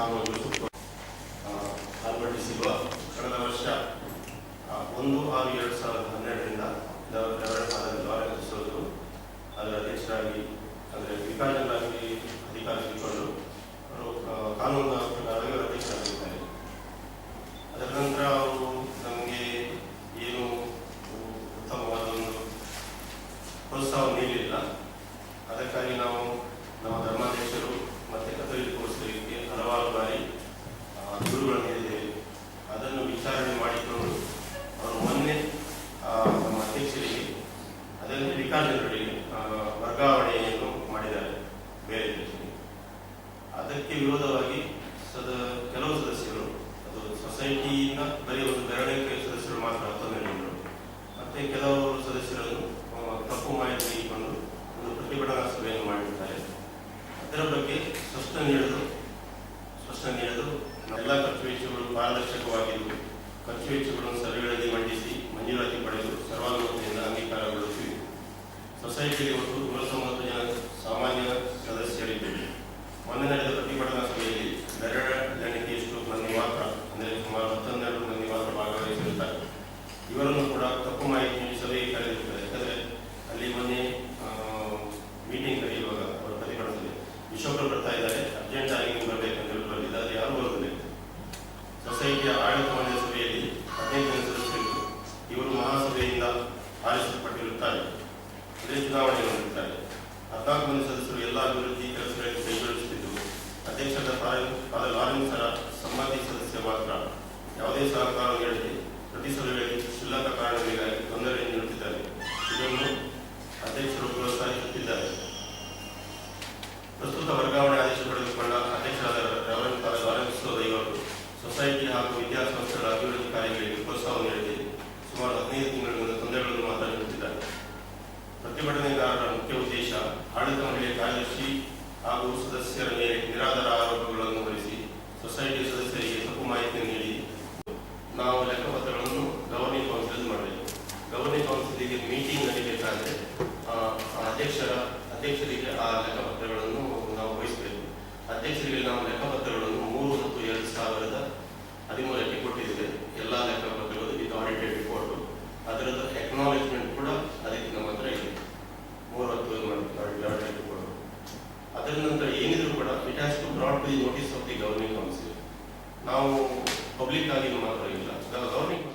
ನಾನು ಯೂಸುಫ್ ಕಳೆದ ವರ್ಷ ಒಂದು ಆರು ಎರಡು ಸಾವಿರದ ಹನ್ನೆರಡರಿಂದ ನಡೆಸೋದು ಅದರ ಅಧ್ಯಕ್ಷರಾಗಿ ಅಂದರೆ ವಿಭಜನಾಗಿ ಅಧಿಕಾರ ಸಿಕ್ಕೊಂಡು ಅವರು ಕಾನೂನು ನೇಕಾರರುಗಳಿಗೆ ವರ್ಗಾವಣೆಯನ್ನು ಮಾಡಿದ್ದಾರೆ ಬೇರೆ ದೇಶಕ್ಕೆ ಅದಕ್ಕೆ ವಿರೋಧವಾಗಿ ಸದ, ಕೆಲವು ಸದಸ್ಯರು, ಅದು ಸೊಸೈಟಿಯಿಂದ ಬರೀ ಒಂದು ಬೆರಳಿಕೆ ಸದಸ್ಯರು ಮಾತ್ರ ಹತ್ತೊಂದು ನೀಡಿದರು ಮತ್ತೆ ಕೆಲವರು ಸದಸ್ಯರನ್ನು ತಪ್ಪು ಮಾಹಿತಿ ಇಟ್ಕೊಂಡು ಒಂದು ಪ್ರತಿಭಟನಾ ಸಭೆಯನ್ನು ಮಾಡಿರುತ್ತಾರೆ ಅದರ ಬಗ್ಗೆ ಸ್ಪಷ್ಟ ನೀಡಲು ಸ್ಪಷ್ಟ ನೀಡಲು ಎಲ್ಲ ಖರ್ಚು ವೆಚ್ಚಗಳು ಪಾರದರ್ಶಕವಾಗಿದ್ದು ಖರ್ಚು ವೆಚ್ಚಗಳನ್ನು ಸರ್ವೆಗಳಲ್ಲಿ ಮಂಡಿಸಿ ಮಂಜೂರಾತಿ ಪಡೆದು ಸರ್ವ ನೂರತ್ತೊಂಬತ್ತು ಜನ ಸಾಮಾನ್ಯ ಸದಸ್ಯರಿದ್ದರು. ಮೊನ್ನೆ ನಡೆದ ಪ್ರತಿಭಟನಾ ಸಭೆಯಲ್ಲಿ ಬೆರಳೆಣಿಕೆಯಷ್ಟು ಮಂದಿ ಮಾತ್ರ ಅಂದರೆ ಸುಮಾರು ಹತ್ತೊಂದೆರಡು ಮಂದಿ ಮಾತ್ರ ಇವರನ್ನು ಕೂಡ ತಪ್ಪು ಮಾಹಿತಿ ಸಭೆಗೆ ಕರೆದಿರುತ್ತಾರೆ. ಯಾಕಂದರೆ ಅಲ್ಲಿ ಮೊನ್ನೆ ಮೀಟಿಂಗ್ ಕರೆಯುವಾಗ ಅವರ ಪ್ರತಿಭಟನೆ ಬರ್ತಾ ಇದ್ದಾರೆ ಅರ್ಜೆಂಟ್ ಆಗಿ ಬರಬೇಕಂತ ಹೇಳಿ ಅದು ಯಾರು ಬರುವುದಿಲ್ಲ ಆಡಳಿತ ಮಂಡಳಿ ಸಭೆಯಲ್ಲಿ ಹದಿನೈದು ಸದಸ್ಯರು ಇವರು ಮಹಾಸಭೆಯಿಂದ ಆರಿಸಲ್ಪಟ್ಟಿರುತ್ತಾರೆ. ಅದೇ ಚುನಾವಣೆ ಹೊಂದಿರುತ್ತಾರೆ ಹದಿನಾಲ್ಕು ಮಂದಿ ಸದಸ್ಯರು ಎಲ್ಲ ಅಭಿವೃದ್ಧಿ ಕೆಲಸಗಳಿಗೆ ಕೈಗೊಳಿಸುತ್ತಿದ್ದು ಅಧ್ಯಕ್ಷರ ಲಾರೆನ್ಸರ ಸಂಬಂಧಿ ಸದಸ್ಯ ಮಾತ್ರ. ಯಾವುದೇ ಸಹಕಾರ ನೀಡದೆ ಪ್ರತಿ ಸಭೆಗಳಲ್ಲಿ ಕ್ಷುಲ್ಲಕ ಕಾರಣಗಳಿಗಾಗಿ ತೊಂದರೆ ನೀಡುತ್ತಿದ್ದಾರೆ ಆಡಳಿತ ಮಂಡಳಿಯ ಕಾರ್ಯದರ್ಶಿ ಹಾಗೂ ಸದಸ್ಯರ ಮೇಲೆ ನಿರಾಧಾರ ಆರೋಪಗಳನ್ನು ಹೊರಿಸಿ ಸೊಸೈಟಿ ಸದಸ್ಯರಿಗೆ ತಪ್ಪು ಮಾಹಿತಿ ನೀಡಿ ನಾವು ಲೆಕ್ಕಪತ್ರಗಳನ್ನು ಗವರ್ನಿಂಗ್ ಕೌನ್ಸಿಲ್ ಮಾಡಬೇಕು. ಗವರ್ನಿಂಗ್ ಕೌನ್ಸಿಲಿಗೆ ಮೀಟಿಂಗ್ ನಡೀಬೇಕಾದ್ರೆ ಅಧ್ಯಕ್ಷರ, ಅಧ್ಯಕ್ಷರಿಗೆ ಆ ಲೆಕ್ಕಪತ್ರಗಳನ್ನು ನಾವು ವಹಿಸಬೇಕು. ಅಧ್ಯಕ್ಷರಿಗೆ ನಾವು ಲೆಕ್ಕಪತ್ರಗಳನ್ನು ಮೂರು ಹತ್ತು ಎರಡು ಸಾವಿರದ ಹದಿಮೂರಕ್ಕೆ ಕೊಟ್ಟಿದ್ದೇವೆ. ಅದರ ನಂತರ ಏನಿದ್ರು ಕೂಡ it has to brought to the notice of the governing council ನಾವು ಪಬ್ಲಿಕ್ ಆಗಿ ಮಾತ್ರ ಇಲ್ಲ. ಗವರ್ನಿಂಗ್